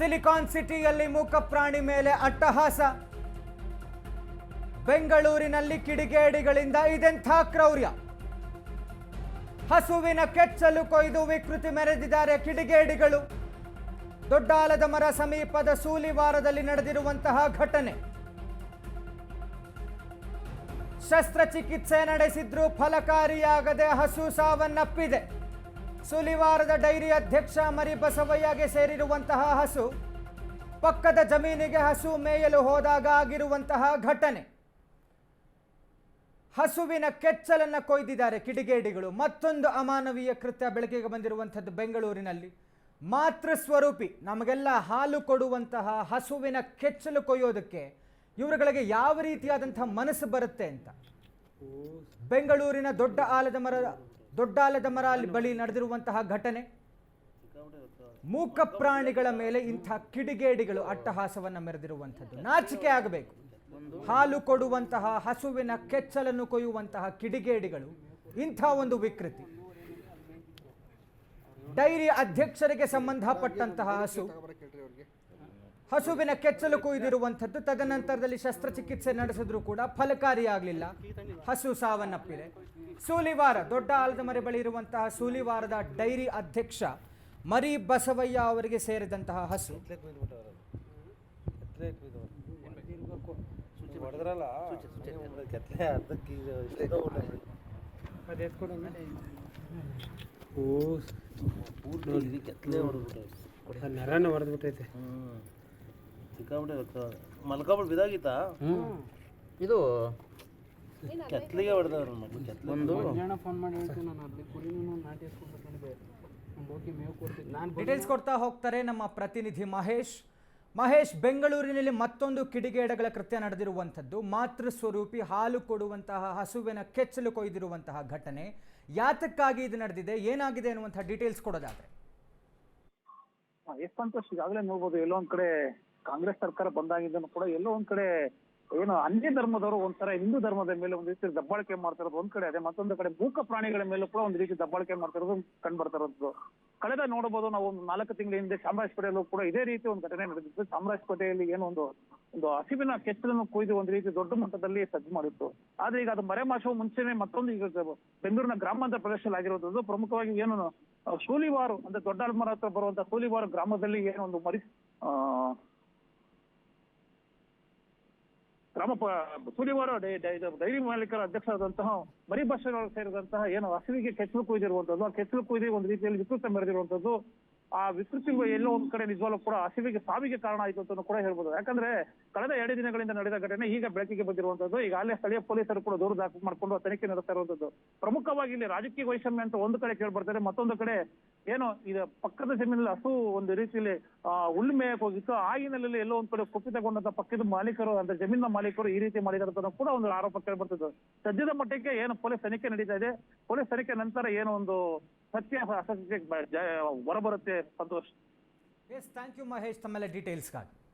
Silicon ಸಿಟಿಯಲ್ಲಿ ಮೂಕ ಪ್ರಾಣಿ ಮೇಲೆ ಅಟ್ಟಹಾಸ. ಬೆಂಗಳೂರಿನಲ್ಲಿ ಕಿಡಿಗೇಡಿಗಳಿಂದ ಇದೆಂಥ ಕ್ರೌರ್ಯ. ಹಸುವಿನ ಕೆಚ್ಚಲು ಕೊಯ್ದು ವಿಕೃತಿ ಮೆರೆದಿದ್ದಾರೆ ಕಿಡಿಗೇಡಿಗಳು. ದೊಡ್ಡಾಲದ ಮರ ಸಮೀಪದ ಸೂಲಿವಾರದಲ್ಲಿ ನಡೆದಿರುವಂತಹ ಘಟನೆ. ಶಸ್ತ್ರಚಿಕಿತ್ಸೆ ನಡೆಸಿದ್ರೂ ಫಲಕಾರಿಯಾಗದೆ ಹಸು ಸಾವನ್ನಪ್ಪಿದೆ. ಸುಲಿವಾರದ ಡೈರಿ ಅಧ್ಯಕ್ಷ ಮರಿಬಸವಯ್ಯಗೆ ಸೇರಿರುವಂತಹ ಹಸು, ಪಕ್ಕದ ಜಮೀನಿಗೆ ಹಸು ಮೇಯಲು ಹೋದಾಗ ಆಗಿರುವಂತಹ ಘಟನೆ. ಹಸುವಿನ ಕೆಚ್ಚಲನ್ನ ಕೊಯ್ದಿದ್ದಾರೆ ಕಿಡಿಗೇಡಿಗಳು. ಮತ್ತೊಂದು ಅಮಾನವೀಯ ಕೃತ್ಯ ಬೆಳಕಿಗೆ ಬಂದಿರುವಂಥದ್ದು ಬೆಂಗಳೂರಿನಲ್ಲಿ. ಮಾತೃ ಸ್ವರೂಪಿ, ನಮಗೆಲ್ಲ ಹಾಲು ಕೊಡುವಂತಹ ಹಸುವಿನ ಕೆಚ್ಚಲು ಕೊಯ್ಯೋದಕ್ಕೆ ಇವರುಗಳಿಗೆ ಯಾವ ರೀತಿಯಾದಂಥ ಮನಸ್ಸು ಬರುತ್ತೆ ಅಂತ. ಬೆಂಗಳೂರಿನ ದೊಡ್ಡ ಆಲದ ಮರ ದೊಡ್ಡ ಆಲದ ಮರ ಅಲ್ಲಿ ಬಳಿ ನಡೆದಿರುವಂತಹ ಘಟನೆ. ಮೂಕ ಪ್ರಾಣಿಗಳ ಮೇಲೆ ಇಂಥ ಕಿಡಿಗೇಡಿಗಳು ಅಟ್ಟಹಾಸವನ್ನು ಮೆರೆದಿರುವಂಥದ್ದು. ನಾಚಿಕೆ ಆಗಬೇಕು. ಹಾಲು ಕೊಡುವಂತಹ, ಹಸುವಿನ ಕೆಚ್ಚಲನ್ನು ಕೊಯ್ಯುವಂತಹ ಕಿಡಿಗೇಡಿಗಳು ಇಂಥ ಒಂದು ವಿಕೃತಿ. ಡೈರಿ ಅಧ್ಯಕ್ಷರಿಗೆ ಸಂಬಂಧಪಟ್ಟಂತಹ ಹಸು ಹಸುವಿನ ಕೆಚ್ಚಲು ಕೊಯ್ದಿರುವಂಥದ್ದು ತದನಂತರದಲ್ಲಿ ಶಸ್ತ್ರಚಿಕಿತ್ಸೆ ನಡೆಸಿದ್ರು ಕೂಡ ಫಲಕಾರಿಯಾಗಲಿಲ್ಲ. ಹಸು ಸಾವನ್ನಪ್ಪಿದೆ. ಸೂಲಿವಾರ ದೊಡ್ಡ ಆಲದ ಮರೆ ಬಳಿ ಇರುವಂತಹ ಸೂಲಿವಾರದ ಡೈರಿ ಅಧ್ಯಕ್ಷ ಮರಿ ಬಸವಯ್ಯ ಅವರಿಗೆ ಸೇರಿದಂತಹ ಹಸು. ನರನ ಹೊಡೆದ್ಬಿಟ್ಟೈತೆ ಸಿಕ್ಕಾಬಿಟ್ಟೆ ರಕ್ತ. ಮಲ್ಕಾಬಿಟ್ಟು ಬಿದ್ದಾಗಿತ್ತಾ ಇದು ಕೆತ್ತಲಿಗೆ ಹೊಡೆದವ್ರು ಒಂದು ಜನ ಫೋನ್ ಮಾಡಿ ಹೇಳ್ತೀನಿ ನಾನು ಅಲ್ಲಿ ಕುರಿನೂ ನಾಟಿ ಹಾಸ್ಕೊಂಡ್ಬಿಟ್ಟಿದ್ದೆ ನಾನು ಹೋಗಿ ಮೇವು ಕೊಡ್ತಿದ್ದೆ ನಾನು ಡೀಟೇಲ್ಸ್ ಕೊಡ್ತಾ ಹೋಗ್ತಾರೆ ನಮ್ಮ ಪ್ರತಿನಿಧಿ ಮಹೇಶ್. ಮಹೇಶ್ ಬೆಂಗಳೂರಿನಲ್ಲಿ ಮತ್ತೊಂದು ಕಿಡಿಗೇಡಗಳ ಕೃತ್ಯ ನಡೆದಿರುವಂಥದ್ದು. ಮಾತೃ ಸ್ವರೂಪಿ ಹಾಲು ಕೊಡುವಂತಹ ಹಸುವಿನ ಕೆಚ್ಚಲು ಕೊಯ್ದಿರುವಂತಹ ಘಟನೆ. ಯಾತಕ್ಕಾಗಿ ಇದು ನಡೆದಿದೆ? ಏನಾಗಿದೆ ಅನ್ನುವಂತಹ ಡೀಟೇಲ್ಸ್ ಕೊಡೋದಾದ್ರೆ. ಎಸ್ ಸಂತೋಷ ಈಗಾಗಲೇ ನೋಡ್ಬೋದು. ಎಲ್ಲೋ ಒಂದ್ ಕಡೆ ಕಾಂಗ್ರೆಸ್ ಸರ್ಕಾರ ಬಂದಾಗಿದ್ದನ್ನು ಕೂಡ ಎಲ್ಲೋ ಒಂದ್ ಕಡೆ ಏನು ಅನ್ಯ ಧರ್ಮದವರು ಒಂಥರ ಹಿಂದೂ ಧರ್ಮದ ಮೇಲೆ ಒಂದ್ ರೀತಿ ದಬ್ಬಾಳಿಕೆ ಮಾಡ್ತಿರೋದು ಒಂದ್ ಕಡೆ, ಅದೇ ಮತ್ತೊಂದು ಕಡೆ ಮೂಕ ಪ್ರಾಣಿಗಳ ಮೇಲೂ ಕೂಡ ಒಂದ್ ರೀತಿ ದಬ್ಬಾಳಿಕೆ ಮಾಡ್ತಿರೋದು ಕಂಡು ಬರ್ತಾ ಇರೋದು ಕಳೆದ ನೋಡಬಹುದು ನಾವು ಒಂದು ನಾಲ್ಕು ತಿಂಗಳ ಹಿಂದೆ ಚಾಮರಾಜಪೇಟೆಯಲ್ಲೂ ಕೂಡ ಇದೇ ರೀತಿ ಒಂದು ಘಟನೆ ನಡೆದಿತ್ತು. ಚಾಮರಾಜಪೇಟೆಯಲ್ಲಿ ಏನೋ ಒಂದು ಒಂದು ಹಸಿವಿನ ಕೆತ್ತಲನ್ನು ಕುಯ್ದು ಒಂದು ರೀತಿ ದೊಡ್ಡ ಮಟ್ಟದಲ್ಲಿ ಸಜ್ಜು ಮಾಡಿತ್ತು. ಆದ್ರೆ ಈಗ ಅದು ಮರೆ ಮಾಸುವ ಮುಂಚೆನೆ ಮತ್ತೊಂದು ಈಗ ಬೆಂಗಳೂರಿನ ಗ್ರಾಮಾಂತರ ಪ್ರದೇಶದಲ್ಲಿ ಆಗಿರೋದು ಪ್ರಮುಖವಾಗಿ ಏನು ಸೂಲಿವಾರು ಅಂದ್ರೆ ದೊಡ್ಡ ಹತ್ರ ಬರುವಂತ ಸೂಲಿವಾರು ಗ್ರಾಮದಲ್ಲಿ ಏನೋ ಒಂದು ಮರಿ ಗ್ರಾಮ ಸೂಲಿವಾರ ಡೈರಿ ಮಾಲೀಕರ ಅಧ್ಯಕ್ಷರಾದಂತಹ ಮರಿ ಬಸ್ಸವರು ಸೇರಿದಂತಹ ಏನು ಹಸಿವಿಗೆ ಕೆಚ್ಚಲು ಕುಯ್ದಿರುವಂತದ್ದು ಆ ಕೆಚ್ಚಲು ಕುಯ್ದಿ ಒಂದು ರೀತಿಯಲ್ಲಿ ವಿಕೃತ ಮೆರೆದಿರುವಂತದ್ದು ಆ ವಿಕೃತಿ ಎಲ್ಲೋ ಒಂದ್ ಕಡೆ ನಿಜವಾಗ್ಲೂ ಕೂಡ ಹಸಿವಿಗೆ ಸಾವಿಗೆ ಕಾರಣ ಆಯ್ತು ಅಂತ ಕೂಡ ಹೇಳ್ಬೋದು. ಯಾಕಂದ್ರೆ ಕಳೆದ ಎರಡು ದಿನಗಳಿಂದ ನಡೆದ ಘಟನೆ ಈಗ ಬೆಳಕಿಗೆ ಬಂದಿರುವಂತದ್ದು. ಈಗ ಅಲ್ಲೇ ಸ್ಥಳೀಯ ಪೊಲೀಸರು ಕೂಡ ದೂರು ದಾಖಲು ಮಾಡಿಕೊಂಡು ತನಿಖೆ ನಡೆಸ್ತಾ ಇರುವಂತದ್ದು. ಪ್ರಮುಖವಾಗಿ ಇಲ್ಲಿ ರಾಜಕೀಯ ವೈಷಮ್ಯ ಅಂತ ಒಂದು ಕಡೆ ಕೇಳಿ ಬರ್ತಾರೆ. ಮತ್ತೊಂದು ಕಡೆ ಏನು ಇದು ಪಕ್ಕದ ಜಮೀನಲ್ಲಿ ಹಸು ಒಂದು ರೀತಿಯಲ್ಲಿ ಹುಲ್ಲು ಮೇಯಕ್ಕೆ ಹೋಗಿತ್ತು. ಆ ಹಿನ್ನೆಲೆಯಲ್ಲಿ ಎಲ್ಲೋ ಒಂದ್ ಕಡೆ ಕುಪಿತಗೊಂಡಂತ ಪಕ್ಕದ ಮಾಲೀಕರು, ಅಂದ್ರೆ ಜಮೀನಿನ ಮಾಲೀಕರು ಈ ರೀತಿ ಮಾಡಿದಾರೆ ಅಂತ ಕೂಡ ಒಂದು ಆರೋಪ ಕೇಳಿ ಸದ್ಯದ ಮಟ್ಟಕ್ಕೆ ಏನು ಪೊಲೀಸ್ ತನಿಖೆ ನಡೀತಾ ಇದೆ? ಪೊಲೀಸ್ ತನಿಖೆ ನಂತರ ಏನೋ ಒಂದು ಸತ್ಯ ಜ- ಹೊರಬರುತ್ತೆ Santosh. Yes thank you Mahesh ತಮ್ಮೆಲ್ಲ ಡೀಟೇಲ್ಸ್ಗಾಗಿ